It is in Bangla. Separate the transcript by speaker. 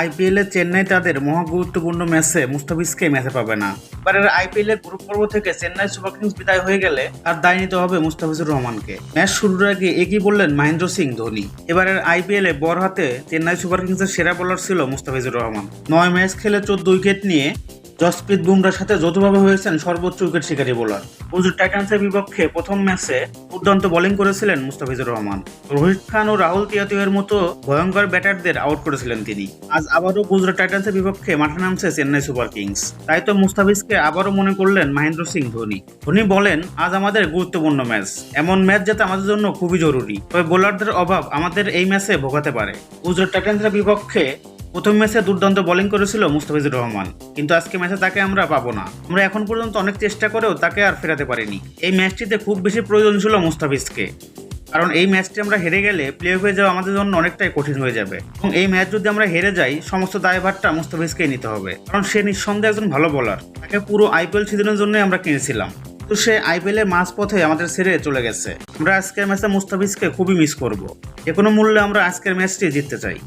Speaker 1: আইপিএল চেন্নাই তাদের মহা গুরুত্বপূর্ণ ম্যাচে মুস্তাফিজকে ম্যাচে পাবে না। এবারের আইপিএল এর গ্রুপ পর্ব থেকে চেন্নাই সুপার কিংস বিদায় হয়ে গেলে আর দায় নিতে হবে মুস্তাফিজুর রহমানকে। ম্যাচ শুরুর আগে একই বললেন মহেন্দ্র সিং ধোনি। এবারের আইপিএল এ বড় হাতে চেন্নাই সুপার কিংসের সেরা বোলার ছিল মুস্তাফিজুর রহমান। নয় ম্যাচ খেলে চোদ্দ উইকেট নিয়ে জসপ্রীত বুমরার সাথে যৌথভাবে হয়েছেন সর্বোচ্চ উইকেট শিকারী বোলার। গুজরাট টাইটান্সের বিপক্ষে প্রথম ম্যাচে দুর্দান্ত বোলিং করেছিলেন মুস্তাফিজুর রহমান। রোহিত খান ও রাহুল তিয়াতিয়ার মতো ভয়ঙ্কর ব্যাটারদের আউট করেছিলেন তিনি। আজ আবারও গুজরাট টাইটান্সের বিপক্ষে মাঠে নামছে চেন্নাই সুপার কিংস। তাই তো মুস্তাফিজকে আবারও মনে করলেন মহেন্দ্র সিং ধোনি। ধোনি বলেন, আজ আমাদের গুরুত্বপূর্ণ ম্যাচ। এমন ম্যাচ যাতে আমাদের জন্য খুবই জরুরি। তবে বোলারদের অভাব আমাদের এই ম্যাচে ভোগাতে পারে। গুজরাট টাইটান্সের বিপক্ষে প্রথম ম্যাচে দুর্দান্ত বোলিং করেছিল মুস্তাফিজুর রহমান। কিন্তু আজকে ম্যাচে তাকে আমরা পাবো না। আমরা এখন পর্যন্ত অনেক চেষ্টা করেও তাকে আর ফেরাতে পারিনি। এই ম্যাচটিতে খুব বেশি প্রয়োজন ছিল মুস্তাফিজকে। কারণ এই ম্যাচটি আমরা হেরে গেলে প্লে অফে যাওয়া আমাদের জন্য অনেকটাই কঠিন হয়ে যাবে। এবং এই ম্যাচ যদি আমরা হেরে যাই, সমস্ত দায়ভারটা মুস্তাফিজকেই নিতে হবে। কারণ সে নিঃসন্দেহে একজন ভালো বলার তাকে পুরো আইপিএল সিজনের জন্য আমরা কিনেছিলাম। তো সে আইপিএল এর মাঝ পথে আমাদের ছেড়ে চলে গেছে। আমরা আজকের ম্যাচে মুস্তাফিজকে খুবই মিস করব। যে কোনো মূল্যে আমরা আজকের ম্যাচটি জিততে চাই।